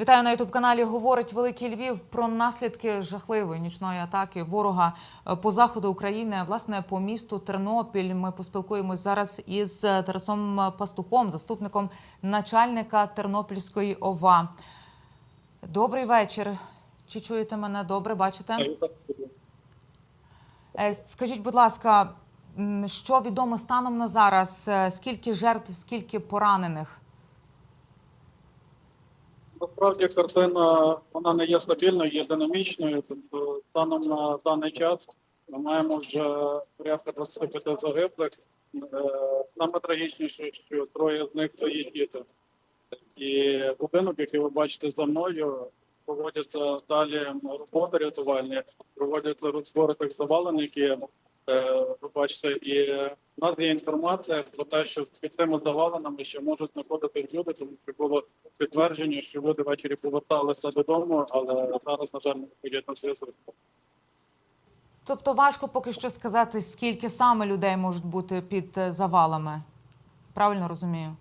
Вітаю на ютуб каналі. Говорить Великий Львів про наслідки жахливої нічної атаки ворога е, по заходу України. Власне, по місту Тернопіль. Ми поспілкуємось зараз із е, Тарасом Пастухом, заступником начальника Тернопільської ОВА. Добрий вечір. Чи чуєте мене добре? Бачите? Е, Скажіть, будь ласка, що відомо станом на зараз? Скільки жертв, скільки поранених? Насправді картина вона не є стабільною, є динамічною. Тобто станом на даний час ми маємо вже порядка 25 загиблих. Е, Саме трагічніше, що троє з них це є діти. І будинок, який ви бачите за мною, проводяться далі роботи рятувальні, проводяться розбори тих завалень, які е, ви бачите, і в нас є інформація про те, що під тими заваленими ще можуть знаходитись люди, тому що було підтвердження, що люди ввечері поверталися додому, але зараз, на жаль, не виходять на зв'язок. Тобто важко поки що сказати, скільки саме людей можуть бути під е, завалами. Правильно розумію?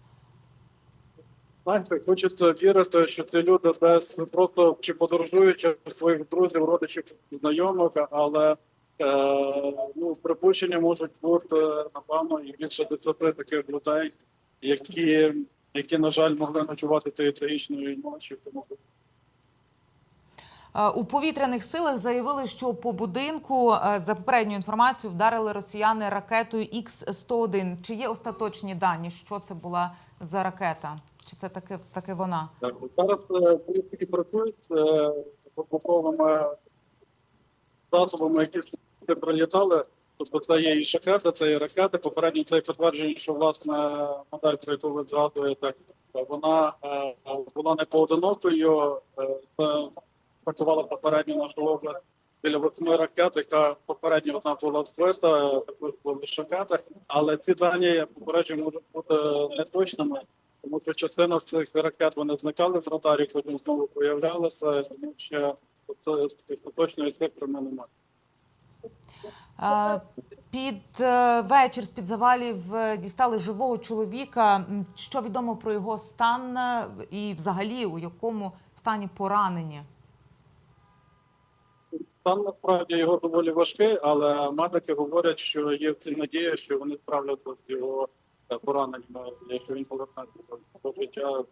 Знаєте, хочеться вірити, що ці люди десь просто чи подорожуючи своїх друзів, родичів, знайомих, але ну, припущення можуть бути напевно і більше десяти таких людей, які, які на жаль, могли ночувати цієї трагічної ночі. Тому Е, У повітряних силах заявили, що по будинку е, за попередньою інформацією вдарили росіяни ракетою Х-101. Чи є остаточні дані? Що це була за ракета? Чи це таки, таки вона? Так, зараз е, політики працюють з е, вибуховими засобами, які прилітали. Тобто це є і шахеди, це і ракети. Попередньо це підтвердження, що власне модель, про яку ви згадуєте, вона е, була не поодинокою. Е, Це працювала попередньо наша область біля восьми ракет, яка попередньо одна була збита, також були шахеди. Але ці дані попередження можуть бути неточними. Тому що частина цих ракет вони зникали з радарів, потім знову появлялися, тому що це точної цифри ми немає. Е, Під е, вечір з під завалів е, дістали живого чоловіка. Що відомо про його стан е, і взагалі у якому стані поранені? Там насправді його доволі важкий, але медики говорять, що є надія, що вони справляться з його е, пораненнями, якщо він повернеться до життя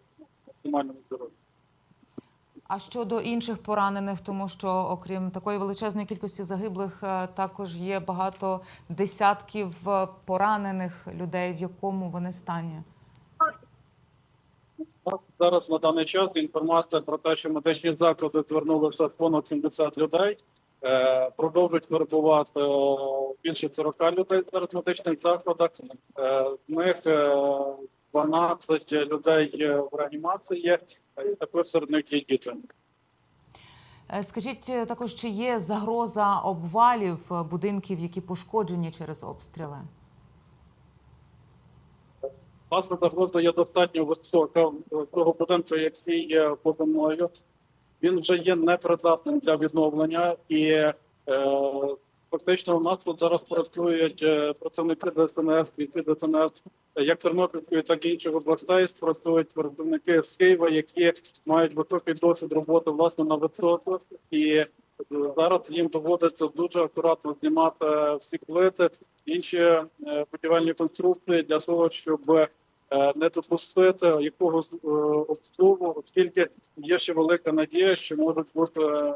максимальному здоров'ю. А щодо інших поранених, тому що окрім такої величезної кількості загиблих, е, також є багато десятків е, поранених людей, в якому вони стані. Зараз на даний час інформація про те, що медичні заклади звернулися понад 70 людей. Е, Продовжують перебувати більше 40 людей в медичних закладах. З них 12 людей в реанімації, є, і також серед них є діти. Е, Скажіть е, також, чи є загроза обвалів е, будинків, які пошкоджені через обстріли? Власне, загроза є достатньо висока того будинку, який є мною. Він вже є непридатним для відновлення, і е, фактично у нас тут зараз працюють е, працівники ДСНС, бійці ДСНС, е, як Тернопільської, так і інших областей. Працюють працівники з Києва, які мають високий досвід роботи власне на висотах. І е, зараз їм доводиться дуже акуратно знімати всі плити, інші е, будівельні конструкції для того, щоб е, не допустити якогось е, обсуву, оскільки є ще велика надія, що можуть бути е,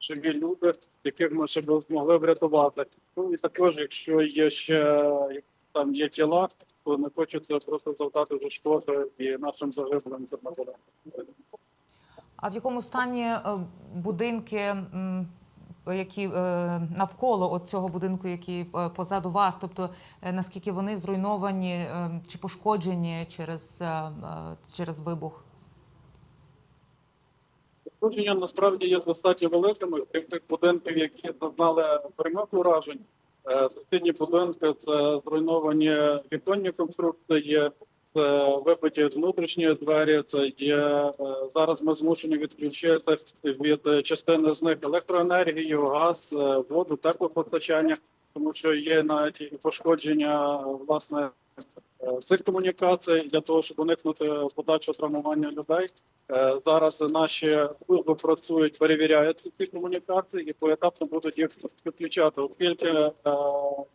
живі люди, яких ми ще б змогли врятувати. Ну і також, якщо є ще там є тіла, то не хочеться просто завдати вже шкоди і нашим загиблим тернополям. А в якому стані будинки, які е, навколо цього будинку, який е, позаду вас? Тобто е, наскільки вони зруйновані чи пошкоджені через, через вибух? Пошкодження насправді є достатньо великими. Тих тих будинків, які зазнали прямих уражень, сусідні будинки це зруйновані віконні конструкції, це вибиті внутрішні двері. Це є е, зараз. Ми змушені відключити від е, частини з них електроенергію, газ, е, воду, теплопостачання. тому що є навіть пошкодження власне цих комунікацій для того, щоб уникнути подальшого травмування людей. Е, Зараз наші служби працюють, перевіряють ці комунікації і поетапно будуть їх підключати, оскільки е,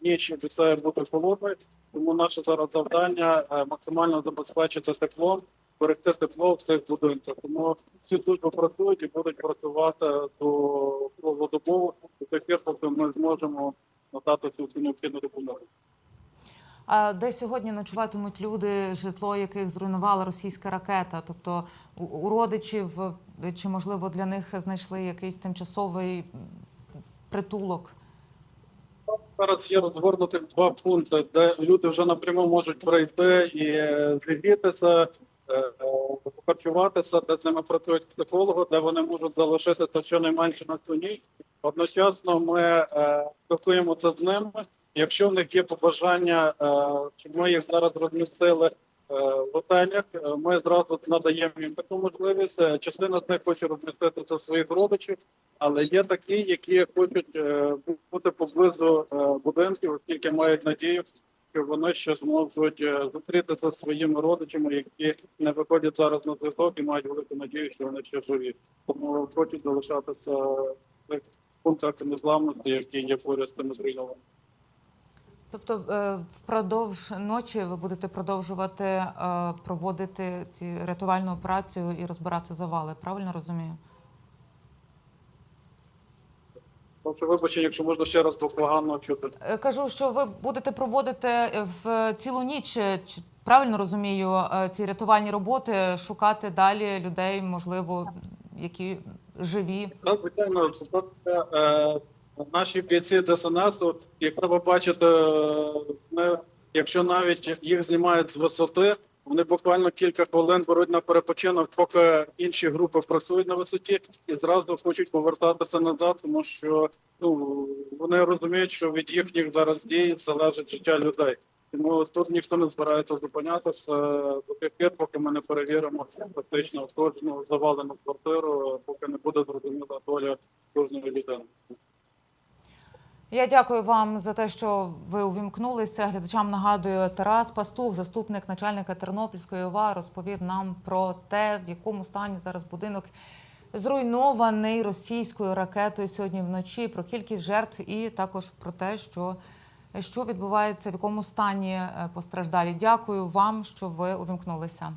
ніч обіцяє бути холодною, тому наше зараз завдання е, максимально забезпечити теплом, берегти тепло в цих будинках. Тому всі служби працюють і будуть працювати до круглодобово, до тих поки ми зможемо надати цю необхідну допомогу. А де сьогодні ночуватимуть люди, житло яких зруйнувала російська ракета? Тобто у- родичів чи можливо для них знайшли якийсь тимчасовий притулок? Зараз є розгорнути два пункти, де люди вже напряму можуть прийти і е, зігрітися, е, е, харчуватися, де з ними працюють психологи, де вони можуть залишитися щонайменше на цю ніч. Одночасно ми спілкуємося з ними. Якщо в них є побажання, е, ми їх зараз розмістили е, в готелях, е, ми зразу надаємо їм таку можливість. Частина з них хоче розміститися своїх родичів, але є такі, які хочуть бути поблизу будинків, оскільки мають надію, що вони ще зможуть зустрітися зі своїми родичами, які не виходять зараз на зв'язок і мають велику надію, що вони ще живі. Тому хочуть залишатися в пунктах незламності, які є поряд з тими зруйнованими. Тобто е, впродовж ночі ви будете продовжувати е, проводити ці рятувальну операцію і розбирати завали. Правильно розумію? Прошу вибачення, якщо можна ще раз погано чути. Е, Кажу, що ви будете проводити в цілу ніч. Правильно розумію ці рятувальні роботи, шукати далі людей, можливо, які живі. Так, звичайно, наші бійці ДСНС, як треба бачити, е, не, якщо навіть їх знімають з висоти, вони буквально кілька хвилин беруть на перепочинок, поки інші групи працюють на висоті, і зразу хочуть повертатися назад, тому що ну вони розуміють, що від їхніх зараз дій залежить життя людей. Тому тут ніхто не збирається зупинятися до тих пір, поки ми не перевіримо фактично кожну завалену квартиру, поки не буде зрозуміла доля кожної людини. Я дякую вам за те, що ви увімкнулися. Глядачам нагадую, Тарас Пастух, заступник начальника Тернопільської ОВА, розповів нам про те, в якому стані зараз будинок зруйнований російською ракетою сьогодні вночі, про кількість жертв і також про те, що, що відбувається, в якому стані е, постраждалі. Дякую вам, що ви увімкнулися.